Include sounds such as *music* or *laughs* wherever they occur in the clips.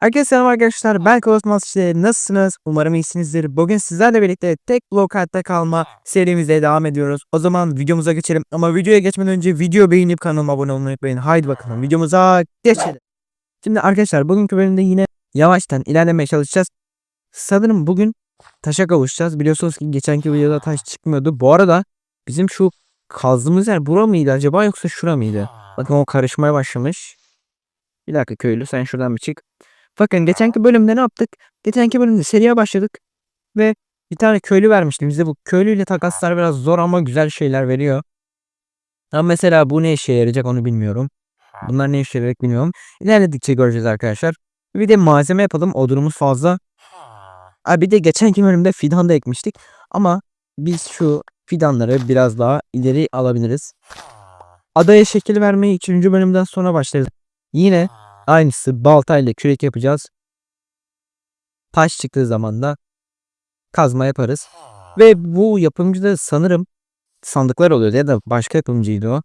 Herkese selam arkadaşlar. Ben Kosmos işte nasılsınız? Umarım iyisinizdir. Bugün sizlerle birlikte tek blok hayatta kalma serimize devam ediyoruz. O zaman videomuza geçelim. Ama videoya geçmeden önce video beğenip kanalıma abone olmayı unutmayın. Haydi bakalım videomuza geçelim. Şimdi arkadaşlar bugünkü bölümde yine yavaştan ilerlemeye çalışacağız. Sanırım bugün taşa kavuşacağız. Biliyorsunuz ki geçenki videoda taş çıkmıyordu. Bu arada bizim şu kazdığımız yer bura mıydı acaba yoksa şura mıydı? Bakın o karışmaya başlamış. Bir dakika köylü sen şuradan bir çık. Bakın geçenki bölümde ne yaptık? Geçenki bölümde seriye başladık. Ve bir tane köylü vermişti bize. Bu köylüyle takaslar biraz zor ama güzel şeyler veriyor. Ama mesela bu ne işe yarayacak onu bilmiyorum. Bunlar ne işe yarayacak bilmiyorum. İlerledikçe göreceğiz arkadaşlar. Bir de malzeme yapalım. Odunumuz fazla. Ha, bir de geçenki bölümde fidan da ekmiştik. Ama biz şu fidanları biraz daha ileri alabiliriz. Adaya şekil vermeyi 3. bölümden sonra başlarız. Yine aynısı baltayla kürek yapacağız. Taş çıktığı zaman da kazma yaparız. Ve bu yapımcıda sanırım sandıklar oluyor ya da başka yapımcıydı o.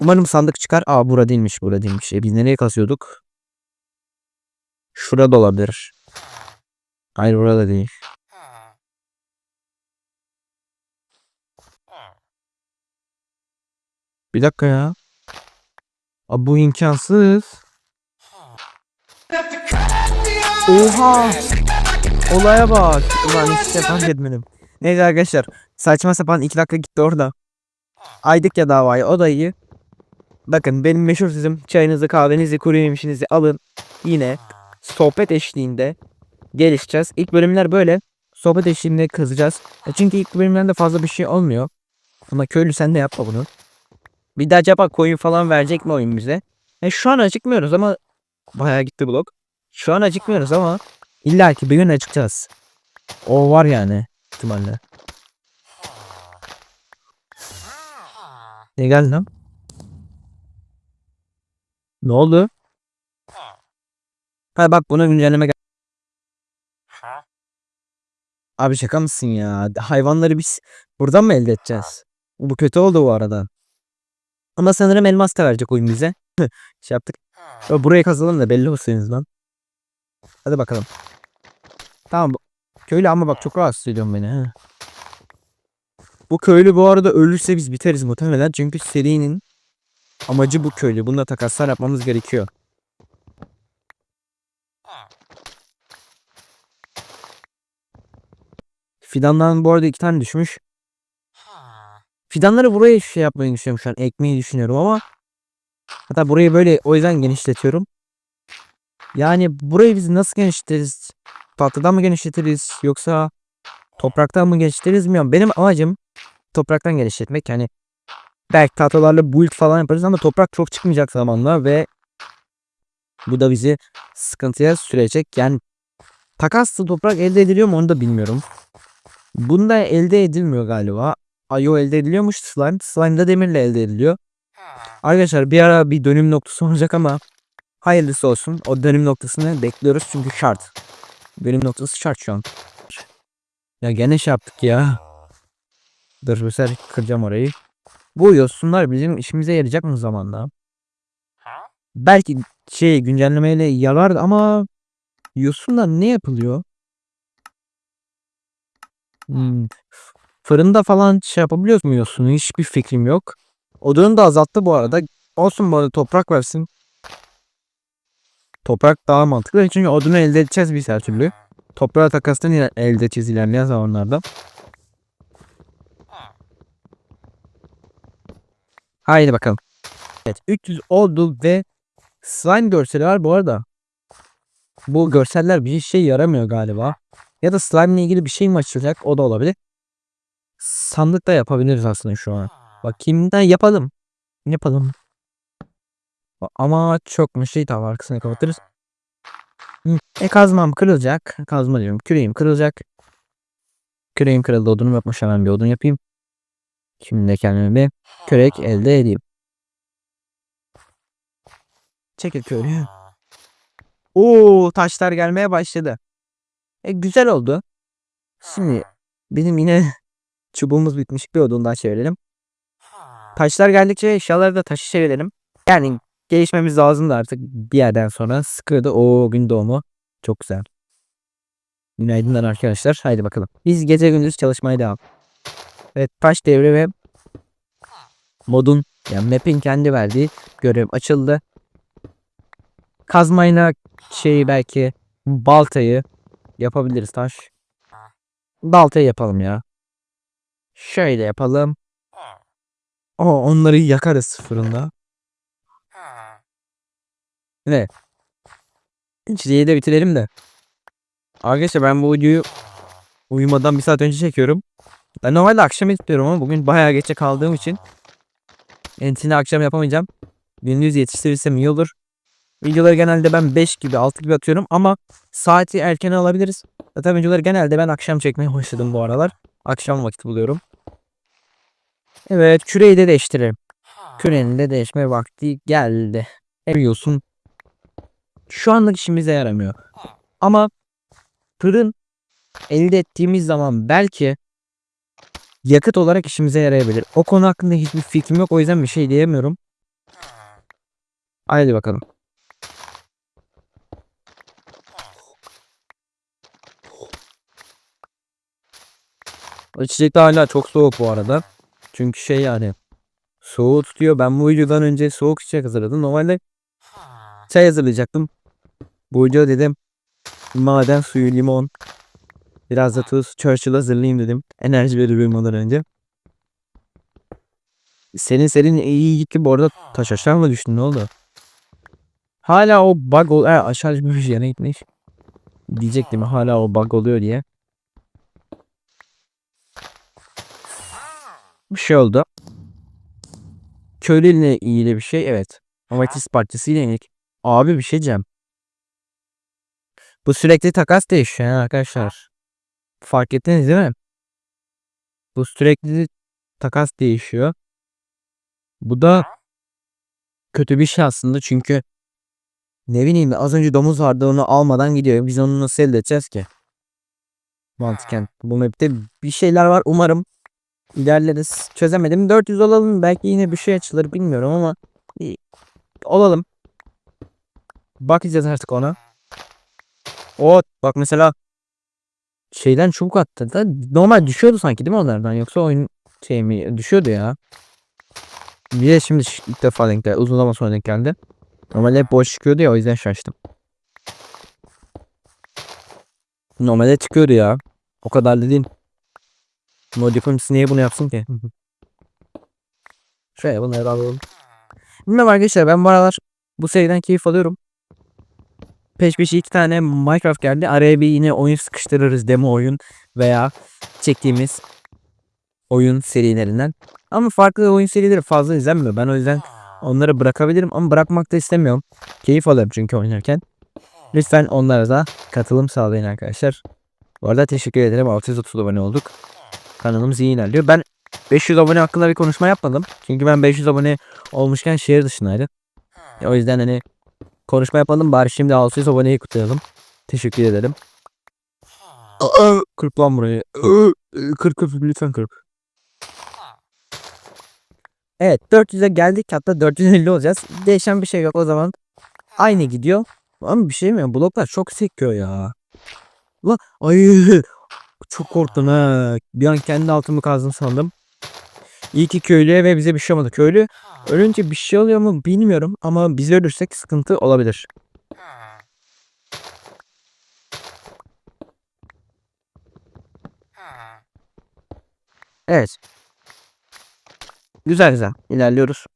Umarım sandık çıkar. Aa bura değilmiş bura değilmiş. E, biz nereye kasıyorduk? Şurada olabilir. Hayır burada değil. Bir dakika ya. Abi bu imkansız. Oha! Olaya bak. Ulan hiç yapan etmedim. Neyse arkadaşlar. Saçma sapan 2 dakika gitti orada. Aydık ya davayı. O da iyi. Bakın benim meşhur sözüm. Çayınızı, kahvenizi, kuru yemişinizi alın. Yine sohbet eşliğinde gelişeceğiz. İlk bölümler böyle. Sohbet eşliğinde kızacağız. E Çünkü ilk bölümlerde fazla bir şey olmuyor. Ama köylü sen de yapma bunu. Bir de acaba koyun falan verecek mi oyun bize? E şu an acıkmıyoruz ama bayağı gitti blok. Şu an acıkmıyoruz ama illa ki bir gün acıkacağız. O var yani ihtimalle. Ne geldi lan? Ne oldu? Ha bak buna güncelleme gel. Abi şaka mısın ya? Hayvanları biz buradan mı elde edeceğiz? Bu kötü oldu bu arada. Ama sanırım elmas da verecek oyun bize. *laughs* şey yaptık. Ya burayı kazalım da belli olsunuz lan. Hadi bakalım. Tamam. Köylü ama bak çok rahatsız ediyorsun beni. He. Bu köylü bu arada ölürse biz biteriz muhtemelen. Çünkü serinin amacı bu köylü. Bununla takaslar yapmamız gerekiyor. Fidandan bu arada iki tane düşmüş. Fidanları buraya şey yapmayı düşünüyorum şu an. Ekmeği düşünüyorum ama hatta burayı böyle o yüzden genişletiyorum. Yani burayı biz nasıl genişletiriz? Tahtadan mı genişletiriz yoksa topraktan mı genişletiriz bilmiyorum. Benim amacım topraktan genişletmek. Yani belki tahtalarla build falan yaparız ama toprak çok çıkmayacak zamanla ve bu da bizi sıkıntıya sürecek. Yani takaslı toprak elde ediliyor mu onu da bilmiyorum. Bunda elde edilmiyor galiba. Ayo elde ediliyormuş slime. Slime da demirle elde ediliyor. Arkadaşlar bir ara bir dönüm noktası *laughs* olacak ama hayırlısı olsun. O dönüm noktasını bekliyoruz çünkü şart. Dönüm noktası şart şu an. Ya gene şey yaptık ya. Dur bu sefer kıracağım orayı. Bu yosunlar bizim işimize yarayacak mı zamanda? Belki şey güncellemeyle yarar ama yosunlar ne yapılıyor? Hmm. Fırında falan şey yapabiliyoruz mu yosunu? Hiçbir fikrim yok. Odunu da azalttı bu arada. Olsun arada toprak versin. Toprak daha mantıklı. Çünkü odunu elde edeceğiz biz her türlü. Toprağa takasını elde edeceğiz ilerleyen zamanlarda. Haydi bakalım. Evet 300 oldu ve slime görseli var bu arada. Bu görseller bir şey yaramıyor galiba. Ya da slime ile ilgili bir şey mi açılacak o da olabilir. Sandık da yapabiliriz aslında şu an. Bakayım da yapalım. Yapalım. Ama çok mu şey daha arkasını kapatırız. E kazmam kırılacak. Kazma diyorum. Küreğim kırılacak. Küreğim kırıldı. Odunum yapmış hemen bir odun yapayım. Şimdi de kendime bir kürek elde edeyim. Çekil köylü. Oo taşlar gelmeye başladı. E güzel oldu. Şimdi benim yine *laughs* çubuğumuz bitmiş bir odun daha çevirelim. Taşlar geldikçe eşyaları da taşı çevirelim. Yani gelişmemiz lazımdı artık bir yerden sonra. Sıkıldı. O gün doğumu. Çok güzel. Günaydınlar arkadaşlar. Haydi bakalım. Biz gece gündüz çalışmaya devam. Evet taş devri ve modun yani map'in kendi verdiği görev açıldı. Kazmayla şeyi belki baltayı yapabiliriz taş. Baltayı yapalım ya. Şöyle yapalım. O onları yakarız fırında. Ne? Çileği de bitirelim de. Arkadaşlar ben bu videoyu uyumadan bir saat önce çekiyorum. Ben normalde akşam istiyorum ama bugün bayağı geçe kaldığım için Entini akşam yapamayacağım. Gündüz yetiştirirsem iyi olur. Videoları genelde ben 5 gibi 6 gibi atıyorum ama saati erken alabiliriz. Zaten videoları genelde ben akşam çekmeye başladım bu aralar. Akşam vakti buluyorum. Evet küreyi de değiştirelim. Kürenin de değişme vakti geldi. Biliyorsun şu anlık işimize yaramıyor. Ama fırın elde ettiğimiz zaman belki yakıt olarak işimize yarayabilir. O konu hakkında hiçbir fikrim yok. O yüzden bir şey diyemiyorum. Haydi bakalım. İçecek de hala çok soğuk bu arada. Çünkü şey yani soğuğu tutuyor. Ben bu videodan önce soğuk içecek hazırladım. Normalde çay hazırlayacaktım. Bu video dedim maden suyu, limon, biraz da tuz, Churchill hazırlayayım dedim. Enerji verir uyumadan önce. Senin senin iyi gitti bu arada taş aşağı mı düştün ne oldu? Hala o bug ol e, aşağı düşmüş yana gitmiş. Diyecektim hala o bug oluyor diye. Bir şey oldu. Köylüyle ilgili bir şey evet. Amatis partisi ile ilgili. Abi bir şey diyeceğim. Bu sürekli takas değişiyor ha arkadaşlar. Fark ettiniz değil mi? Bu sürekli takas değişiyor. Bu da kötü bir şey aslında çünkü ne bileyim az önce domuz vardı onu almadan gidiyor. Biz onu nasıl elde edeceğiz ki? Mantıken. Bu map'te bir şeyler var. Umarım ilerleriz. Çözemedim. 400 olalım. Belki yine bir şey açılır bilmiyorum ama olalım. Bakacağız artık ona. O bak mesela şeyden çubuk attı da normal düşüyordu sanki değil mi onlardan yoksa oyun şey mi düşüyordu ya. Bir de şimdi ilk defa denk geldi. Uzun zaman sonra denk geldi. Normalde hep boş çıkıyordu ya o yüzden şaştım. Normalde çıkıyordu ya. O kadar da. Modifimsi niye bunu yapsın ki? Şöyle bunları alalım. Bilmem arkadaşlar ben bu aralar bu seriden keyif alıyorum. Peş peşe iki tane Minecraft geldi. Araya bir yine oyun sıkıştırırız. Demo oyun veya çektiğimiz oyun serilerinden. Ama farklı oyun serileri fazla izlenmiyor. Ben o yüzden onları bırakabilirim ama bırakmak da istemiyorum. Keyif alıyorum çünkü oynarken. Lütfen onlara da katılım sağlayın arkadaşlar. Bu arada teşekkür ederim. 630 abone olduk. Kanalımız iyi ilerliyor. Ben 500 abone hakkında bir konuşma yapmadım. Çünkü ben 500 abone olmuşken şehir dışındaydım. O yüzden hani konuşma yapalım bari şimdi 600 aboneyi kutlayalım. Teşekkür ederim. Kırp lan burayı. Kırp kırp lütfen kırp. Evet 400'e geldik hatta 450 olacağız. Değişen bir şey yok o zaman. Aynı gidiyor. Ama bir şey mi? Bloklar çok sekiyor ya. La ay çok korktum ha. Bir an kendi altımı kazdım sandım. İyi ki köylüye ve bize bir şey olmadı. Köylü ölünce bir şey oluyor mu bilmiyorum ama biz ölürsek sıkıntı olabilir. Evet. Güzel güzel ilerliyoruz.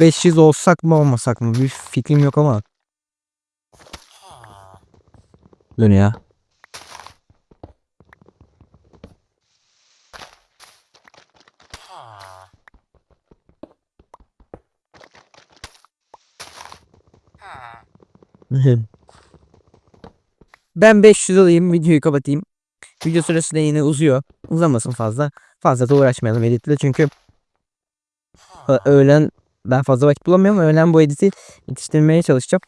500 olsak mı olmasak mı bir fikrim yok ama. Dön ya. Ben 500 alayım videoyu kapatayım. Video süresi de yine uzuyor. Uzamasın fazla. Fazla da uğraşmayalım editle çünkü öğlen ben fazla vakit bulamıyorum. Öğlen bu editi yetiştirmeye çalışacağım.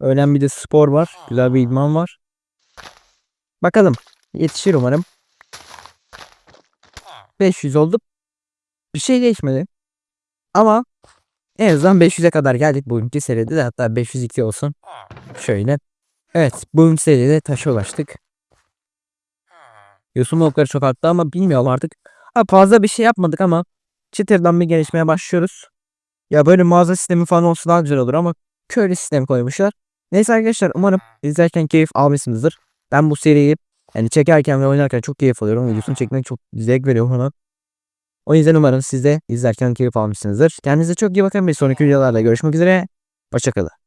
Öğlen bir de spor var. Güzel bir idman var. Bakalım. Yetişir umarım. 500 oldu. Bir şey değişmedi. Ama En azından 500'e kadar geldik bugünkü seride de hatta 502 olsun. Şöyle. Evet bugünkü seride taşa ulaştık. Yosun blokları çok arttı ama bilmiyorum artık. Ha, fazla bir şey yapmadık ama çıtırdan bir gelişmeye başlıyoruz. Ya böyle mağaza sistemi falan olsa daha güzel olur ama köylü sistemi koymuşlar. Neyse arkadaşlar umarım izlerken keyif almışsınızdır. Ben bu seriyi yani çekerken ve oynarken çok keyif alıyorum. Videosunu çekmek çok zevk veriyor bana. O yüzden umarım siz de izlerken keyif almışsınızdır. Kendinize çok iyi bakın. Bir sonraki videolarda görüşmek üzere. Hoşçakalın.